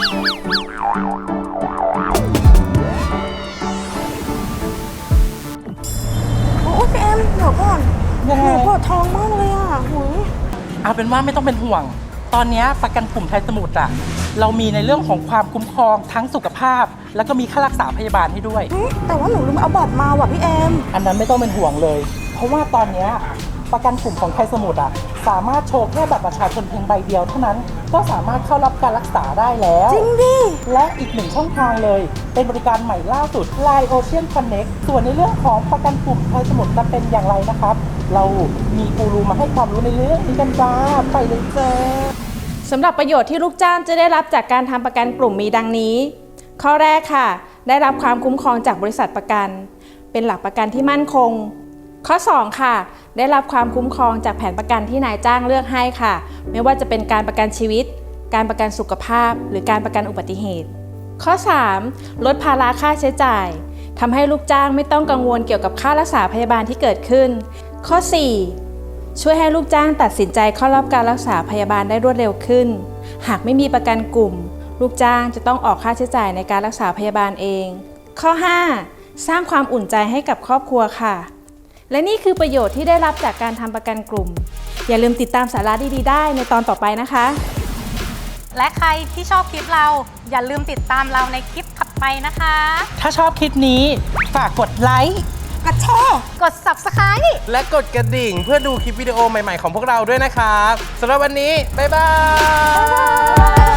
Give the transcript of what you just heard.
โอ้ยพี่เอ็มเดี๋ยวก่อนยังหไงนูปวดท้องมากเลยอะหุยเอาเป็นว่าไม่ต้องเป็นห่วง ตอนเนี้ยประกันกลุ่มไทยสมุทรอะเรามีในเรื่องของความคุ้มครองทั้งสุขภาพ แล้วก็มีค่ารักษาพยาบาลให้ด้วย เฮ้ยแต่ว่าหนูลืมเอาบัตรมาว่ะพี่เอ็มอันนั้นไม่ต้องเป็นห่วงเลย เพราะว่าตอนเนี้ยประกันกลุ่มของไทยสมุทรอะ สามารถโชว์แค่บัตรประชาชนเพียงใบเดียวเท่านั้นก็สามารถเข้ารับการรักษาได้แล้ว จริงดิ และอีกหนึ่งช่องทางเลย เป็นบริการใหม่ล่าสุด Line Ocean Connect ส่วนในเรื่องของประกันกลุ่มไทยสมุทรจะเป็นอย่างไรนะครับ เรามีกูรูมาให้ความรู้ในเรื่องนี้กันจ้าไปเลยเจ้าสำหรับประโยชน์ที่ลูกจ้างจะได้รับจากการทำประกันกลุ่มมีดังนี้ ข้อแรกค่ะ ได้รับความคุ้มครองจากบริษัทประกัน เป็นหลักประกันที่มั่นคง ข้อ 2 ค่ะ ได้รับความคุ้มครองจากแผนประกันที่นายจ้างเลือกให้ค่ะ ไม่ว่าจะเป็นการประกันชีวิต การประกันสุขภาพ หรือการประกันอุบัติเหตุ ข้อ 3 ลดภาระค่าใช้จ่ายทำให้ลูกจ้างไม่ต้องกังวลเกี่ยวกับค่ารักษาพยาบาลที่เกิดขึ้น ข้อ 4 ช่วยให้ลูกจ้างตัดสินใจเข้ารับการรักษาพยาบาลได้รวดเร็วขึ้น หากไม่มีประกันกลุ่ม ลูกจ้างจะต้องออกค่าใช้จ่ายในการรักษาพยาบาลเอง ข้อ 5 สร้างความอุ่นใจให้กับครอบครัวค่ะ และนี่คือประโยชน์ที่ได้รับจากการทำประกันกลุ่ม อย่าลืมติดตามสาระดีๆ ได้ในตอนต่อไปนะคะ และใครที่ชอบคลิปเราอย่าลืมติดตามเราในคลิปถัดไปนะคะ ถ้าชอบคลิปนี้ ฝากกดไลค์กระแช่กด subscribe และกดกระดิ่งเพื่อดูคลิปวิดีโอใหม่ ๆ ของพวกเราด้วยนะครับสำหรับวันนี้ บ๊ายบาย